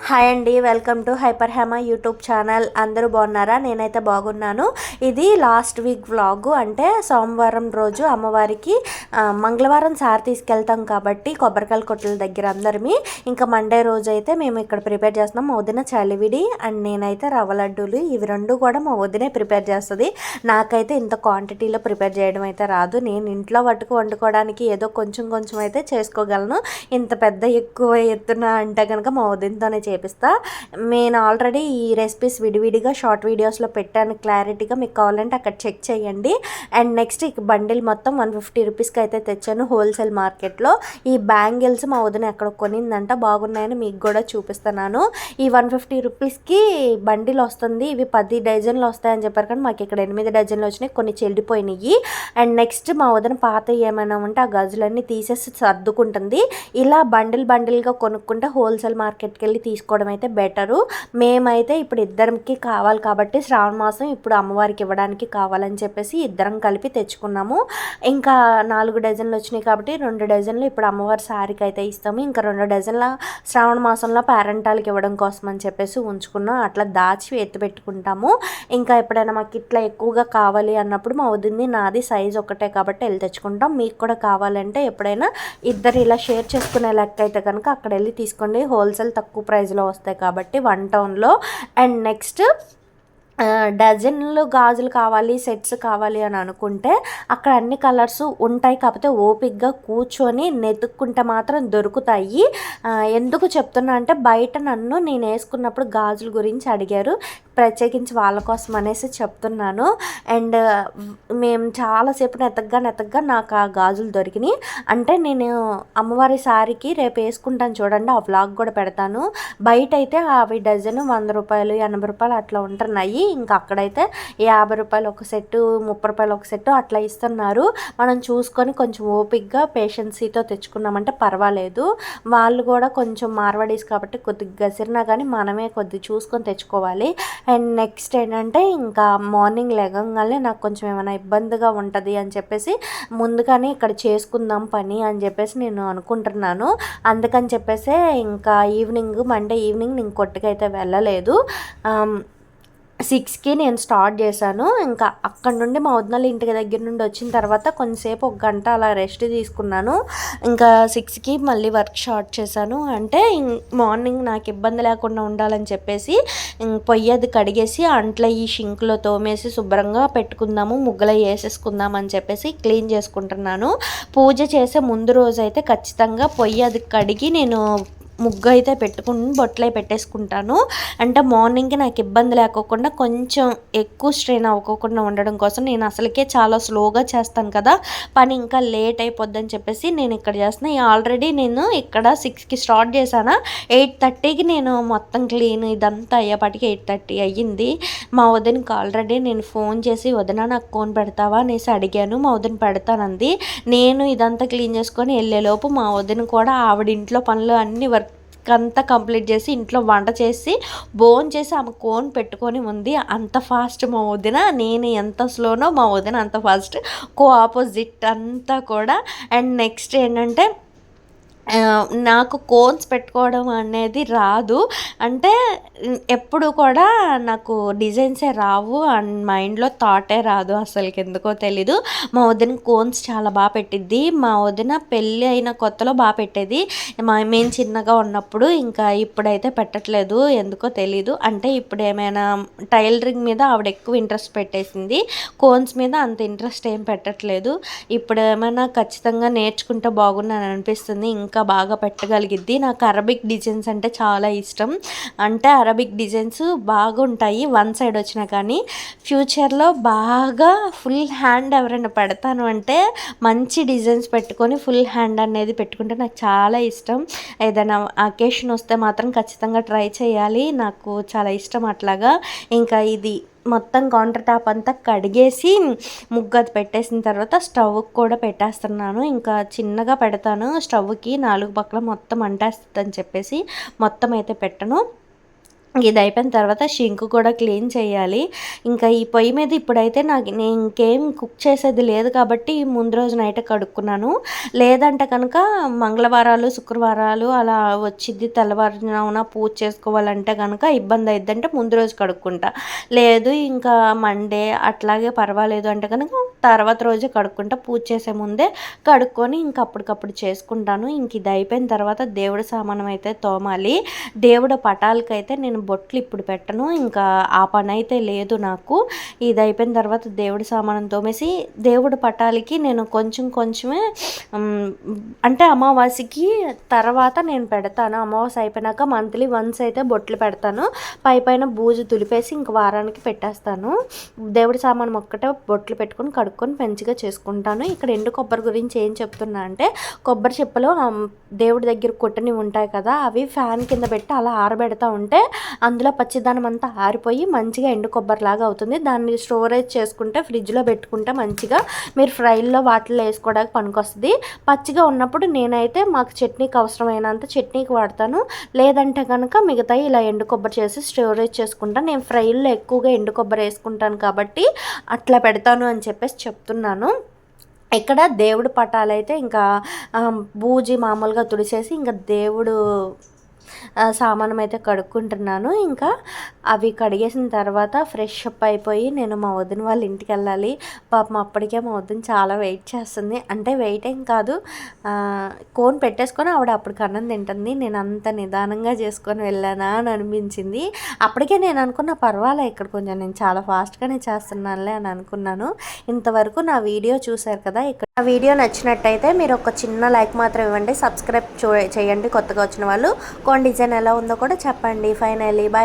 Hi అండి welcome to hyper Hema YouTube channel. అందరూ బాగున్నారా? నేనైతే బాగున్నాను. ఇది లాస్ట్ వీక్ వ్లాగ్. అంటే సోమవారం రోజు అమ్మవారికి మంగళవారం సార్ తీసుకెళ్తాం కాబట్టి కొబ్బరికాయల కొట్ల దగ్గర అందరిమి. ఇంకా మండే రోజు అయితే మేము ఇక్కడ ప్రిపేర్ చేస్తున్నాం. మా వదిన చలివిడి అండ్ నేనైతే రవ్వ లడ్డూలు. ఇవి రెండు కూడా మా వదినే ప్రిపేర్ చేస్తుంది. నాకైతే ఇంత క్వాంటిటీలో ప్రిపేర్ చేయడం అయితే రాదు. నేను ఇంట్లో పట్టుకు వండుకోవడానికి ఏదో కొంచెం కొంచెం అయితే చేసుకోగలను. ఇంత పెద్ద ఎక్కువ ఎత్తున అంటే కనుక మా వదినతోనే చేపిస్తా. నేను ఆల్రెడీ ఈ రెసిపీస్ విడివిడిగా షార్ట్ వీడియోస్లో పెట్టాను. క్లారిటీగా మీకు కావాలంటే అక్కడ చెక్ చేయండి. అండ్ నెక్స్ట్ ఈ బండిల్ మొత్తం వన్ ఫిఫ్టీ రూపీస్కి అయితే తెచ్చాను హోల్సేల్ మార్కెట్లో ఈ బ్యాంగిల్స్ మా వదిన ఎక్కడ కొనిందంట బాగున్నాయని మీకు కూడా చూపిస్తున్నాను. ఈ వన్ ఫిఫ్టీ రూపీస్కి బండిల్ వస్తుంది. ఇవి పది డజన్లు వస్తాయని చెప్పారు కానీ మాకు ఇక్కడ ఎనిమిది డజన్లు వచ్చినాయి. కొన్ని చెల్లిపోయినాయి. అండ్ నెక్స్ట్ మా వదిన పాత ఏమైనా ఉంటే ఆ గజులన్నీ తీసేసి సర్దుకుంటుంది. ఇలా బండిల్ బండిల్గా కొనుక్కుంటే హోల్సేల్ మార్కెట్కి వెళ్ళి తీసుకోవడం అయితే బెటరు. మేమైతే ఇప్పుడు ఇద్దరికి కావాలి కాబట్టి శ్రావణ మాసం ఇప్పుడు అమ్మవారికి ఇవ్వడానికి కావాలని చెప్పేసి ఇద్దరం కలిపి తెచ్చుకున్నాము. ఇంకా నాలుగు డజన్లు వచ్చినాయి కాబట్టి రెండు డజన్లు ఇప్పుడు అమ్మవారి సారీకి అయితే ఇస్తాము. ఇంకా రెండు డజన్ల శ్రావణ మాసంలో పేరెంటాలకి ఇవ్వడం కోసం అని చెప్పేసి ఉంచుకున్నాం. అట్లా దాచి ఎత్తు పెట్టుకుంటాము. ఇంకా ఎప్పుడైనా మాకు ఇట్లా ఎక్కువగా కావాలి అన్నప్పుడు మా వదింది నాది సైజ్ ఒకటే కాబట్టి వెళ్ళి తెచ్చుకుంటాం. మీకు కూడా కావాలంటే ఎప్పుడైనా ఇద్దరు ఇలా షేర్ చేసుకునే లెక్క అయితే కనుక అక్కడ వెళ్ళి తీసుకోండి. హోల్సేల్ తక్కువ ప్రైస్ ప్రైస్లో వస్తాయి కాబట్టి వన్ టౌన్లో. అండ్ నెక్స్ట్ డజన్లు గాజులు కావాలి సెట్స్ కావాలి అని అనుకుంటే అక్కడ అన్ని కలర్స్ ఉంటాయి కాకపోతే ఓపిక్గా కూర్చొని నెతుక్కుంటే మాత్రం దొరుకుతాయి. ఎందుకు చెప్తున్నా అంటే బయట నన్ను నేను వేసుకున్నప్పుడు గాజుల గురించి అడిగారు. ప్రత్యేకించి వాళ్ళ కోసం అనేసి చెప్తున్నాను. అండ్ మేము చాలాసేపు నెతగ్గా నెతగ్గా నాకు ఆ గాజులు దొరికినాయి. అంటే నేను అమ్మవారి సారికి రేపు వేసుకుంటాను చూడండి ఆ వ్లాగ్ కూడా పెడతాను. బయట అయితే అవి డజన్ వంద రూపాయలు ఎనభై రూపాయలు అట్లా ఉంటున్నాయి. ఇంకా అక్కడైతే యాభై రూపాయలు ఒక సెట్టు ముప్పై రూపాయలు ఒక సెట్టు అట్లా ఇస్తున్నారు. మనం చూసుకొని కొంచెం ఓపిక్గా పేషెన్సీతో తెచ్చుకున్నామంటే పర్వాలేదు. వాళ్ళు కూడా కొంచెం మార్వాడీస్ కాబట్టి కొద్దిగా గసిరినా కానీ మనమే కొద్ది చూసుకొని తెచ్చుకోవాలి. అండ్ నెక్స్ట్ ఏంటంటే ఇంకా మార్నింగ్ లెగంగానే నాకు కొంచెం ఏమైనా ఇబ్బందిగా ఉంటుంది అని చెప్పేసి ముందుగానే ఇక్కడ చేసుకుందాం పని అని చెప్పేసి నేను అనుకుంటున్నాను. అందుకని చెప్పేసి ఇంకా ఈవినింగ్ మండే ఈవినింగ్ నేను కొట్టుకైతే వెళ్ళలేదు. సిక్స్కి నేను స్టార్ట్ చేశాను. ఇంకా అక్కడ నుండి మా వదినల ఇంటి దగ్గర నుండి వచ్చిన తర్వాత కొంతసేపు ఒక గంట అలా రెస్ట్ తీసుకున్నాను. ఇంకా సిక్స్కి మళ్ళీ వర్క్ స్టార్ట్ చేశాను. అంటే మార్నింగ్ నాకు ఇబ్బంది లేకుండా ఉండాలని చెప్పేసి పొయ్యి అది కడిగేసి అంట్లో ఈ షింక్లో తోమేసి శుభ్రంగా పెట్టుకుందాము ముగ్గుల వేసేసుకుందాం అని చెప్పేసి క్లీన్ చేసుకుంటున్నాను. పూజ చేసే ముందు రోజు అయితే ఖచ్చితంగా పొయ్యి అది కడిగి నేను ముగ్గు అయితే పెట్టుకుని బొట్లే పెట్టేసుకుంటాను. అంటే మార్నింగ్కి నాకు ఇబ్బంది లేకోకుండా కొంచెం ఎక్కువ స్ట్రెయిన్ అవ్వకోకుండా ఉండడం కోసం నేను అసలుకే చాలా స్లోగా చేస్తాను కదా. పని ఇంకా లేట్ అయిపోద్దని చెప్పేసి నేను ఇక్కడ చేస్తున్నా. ఆల్రెడీ నేను ఇక్కడ సిక్స్కి స్టార్ట్ చేశాను. ఎయిట్ థర్టీకి నేను మొత్తం క్లీన్ ఇదంతా అయ్యేపాటికి ఎయిట్ థర్టీ అయ్యింది. మా వదినకి ఆల్రెడీ నేను ఫోన్ చేసి వదిన నాకు ఫోన్ పెడతావా? అనేసి అడిగాను. మా వదిన పెడతానంది. నేను ఇదంతా క్లీన్ చేసుకొని వెళ్ళేలోపు మా వదిన కూడా ఆవిడ ఇంట్లో పనులు అన్ని వర్క్ అంతా కంప్లీట్ చేసి ఇంట్లో వంట చేసి బోన్ చేసి ఆమె కోన్ పెట్టుకొని ఉంది. అంత ఫాస్ట్ మా వదిన. నేను ఎంత స్లోనో మా వదిన అంత ఫాస్ట్. కో ఆపోజిట్ అంతా కూడా. అండ్ నెక్స్ట్ ఏంటంటే నాకు కోన్స్ పెట్టుకోవడం అనేది రాదు. అంటే ఎప్పుడు కూడా నాకు డిజైన్సే రావు. అండ్ మైండ్లో థాటే రాదు. అసలుకి ఎందుకో తెలీదు. మా వదిన కోన్స్ చాలా బాగా పెట్టిద్ది. మా వదిన పెళ్ళి అయిన కొత్తలో బాగా పెట్టేది. మా మేము చిన్నగా ఉన్నప్పుడు ఇంకా ఇప్పుడైతే పెట్టట్లేదు. ఎందుకో తెలీదు. అంటే ఇప్పుడు ఏమైనా టైలరింగ్ మీద ఆవిడ ఎక్కువ ఇంట్రెస్ట్ పెట్టేసింది. కోన్స్ మీద అంత ఇంట్రెస్ట్ ఏం పెట్టట్లేదు. ఇప్పుడు ఏమైనా ఖచ్చితంగా నేర్చుకుంటే బాగున్నాను అనిపిస్తుంది. ఇంకా బాగా పెట్టగలిగిద్ది. నాకు అరబిక్ డిజైన్స్ అంటే చాలా ఇష్టం. అంటే అరబిక్ డిజైన్స్ బాగుంటాయి వన్ సైడ్ వచ్చినా కానీ. ఫ్యూచర్లో బాగా ఫుల్ హ్యాండ్ ఎవరైనా పెడతాను అంటే మంచి డిజైన్స్ పెట్టుకొని ఫుల్ హ్యాండ్ అనేది పెట్టుకుంటే నాకు చాలా ఇష్టం. ఏదైనా అకేషన్ వస్తే మాత్రం ఖచ్చితంగా ట్రై చేయాలి. నాకు చాలా ఇష్టం అట్లాగా. ఇంకా ఇది మొత్తం కౌంటర్ టాప్ అంతా కడిగేసి ముగ్గు అది పెట్టేసిన తర్వాత స్టవ్ కూడా పెట్టేస్తున్నాను. ఇంకా చిన్నగా పెడతాను. స్టవ్కి నాలుగు పక్కల మొత్తం అంటేస్తుందని చెప్పేసి మొత్తం అయితే పెట్టను. ఇది అయిపోయిన తర్వాత షింక్ కూడా క్లీన్ చేయాలి. ఇంకా ఈ పొయ్యి మీద ఇప్పుడైతే నాకు నేను ఇంకేం కుక్ చేసేది లేదు కాబట్టి ముందు రోజు నైట్ కడుక్కున్నాను. లేదంటే కనుక మంగళవారాలు శుక్రవారాలు అలా వచ్చింది. తెల్లవారున పూజ చేసుకోవాలంటే కనుక ఇబ్బంది అయిద్దంటే ముందు రోజు కడుక్కుంటా. లేదు ఇంకా మండే అట్లాగే పర్వాలేదు అంటే కనుక తర్వాత రోజు కడుక్కుంటా పూజ చేసే ముందే కడుక్కొని ఇంక అప్పటికప్పుడు చేసుకుంటాను. ఇంక ఇది అయిపోయిన తర్వాత దేవుడి సామానం అయితే తోమాలి. దేవుడు పటాలకైతే నేను బొట్లు ఇప్పుడు పెట్టను. ఇంకా ఆ పని అయితే లేదు నాకు. ఇది అయిపోయిన తర్వాత దేవుడి సామానం తోమేసి దేవుడు పటాలకి నేను కొంచెం కొంచెమే అంటే అమావాస్యకి తర్వాత నేను పెడతాను. అమావాస్య అయిపోయినాక మంత్లీ వన్స్ అయితే బొట్లు పెడతాను. పై పైన బూజు తులిపేసి ఇంక వారానికి పెట్టేస్తాను. దేవుడి సామానం ఒక్కటే బొట్లు పెట్టుకొని కడుక్కొని మంచిగా చేసుకుంటాను. ఇక్కడ ఎండు కొబ్బరి గురించి ఏం చెప్తున్నా అంటే కొబ్బరి చెప్పలు దేవుడి దగ్గర కొట్టని ఉంటాయి కదా అవి ఫ్యాన్ కింద పెట్టి అలా ఆరబెడతా ఉంటే అందులో పచ్చిదానం అంతా ఆరిపోయి మంచిగా ఎండు కొబ్బరిలాగా అవుతుంది. దాన్ని స్టోరేజ్ చేసుకుంటే ఫ్రిడ్జ్లో పెట్టుకుంటే మంచిగా మీరు ఫ్రైల్లో వాటిలో వేసుకోవడానికి పనికొస్తుంది. పచ్చిగా ఉన్నప్పుడు నేనైతే మాకు చట్నీకి అవసరమైనంత చట్నీకి వాడతాను. లేదంటే కనుక మిగతా ఇలా ఎండు కొబ్బరి చేసి స్టోరేజ్ చేసుకుంటాను నేను ఫ్రైల్లో ఎక్కువగా ఎండు కొబ్బరి వేసుకుంటాను కాబట్టి అట్లా పెడతాను అని చెప్పేసి చెప్తున్నాను. ఇక్కడ దేవుడు పటాలైతే ఇంకా బూజి మామూలుగా తుడిచేసి ఇంకా దేవుడు సామానం అయితే కడుక్కుంటున్నాను. ఇంకా అవి కడిగేసిన తర్వాత ఫ్రెష్ అప్ అయిపోయి నేను మా వదిన వాళ్ళ ఇంటికి వెళ్ళాలి. పాపం అప్పటికే మా వదిన చాలా వెయిట్ చేస్తుంది. అంటే వెయిట్ ఏం కాదు. కోన్ పెట్టేసుకొని ఆవిడ అప్పటికి అన్నం తింటుంది. నేను అంత నిదానంగా చేసుకొని వెళ్ళానా అని అనిపించింది. అప్పటికే నేను అనుకున్న పర్వాలే ఇక్కడ కొంచెం నేను చాలా ఫాస్ట్గానే చేస్తున్నానులే అని అనుకున్నాను. ఇంతవరకు నా వీడియో చూశారు కదా ఇక్కడ ఆ వీడియో నచ్చినట్టయితే మీరు ఒక చిన్న లైక్ మాత్రం ఇవ్వండి సబ్స్క్రైబ్ చూ చేయండి కొత్తగా వచ్చిన వాళ్ళు. కోన్ డిజైన్ ఎలా ఉందో కూడా చెప్పండి. Finally bye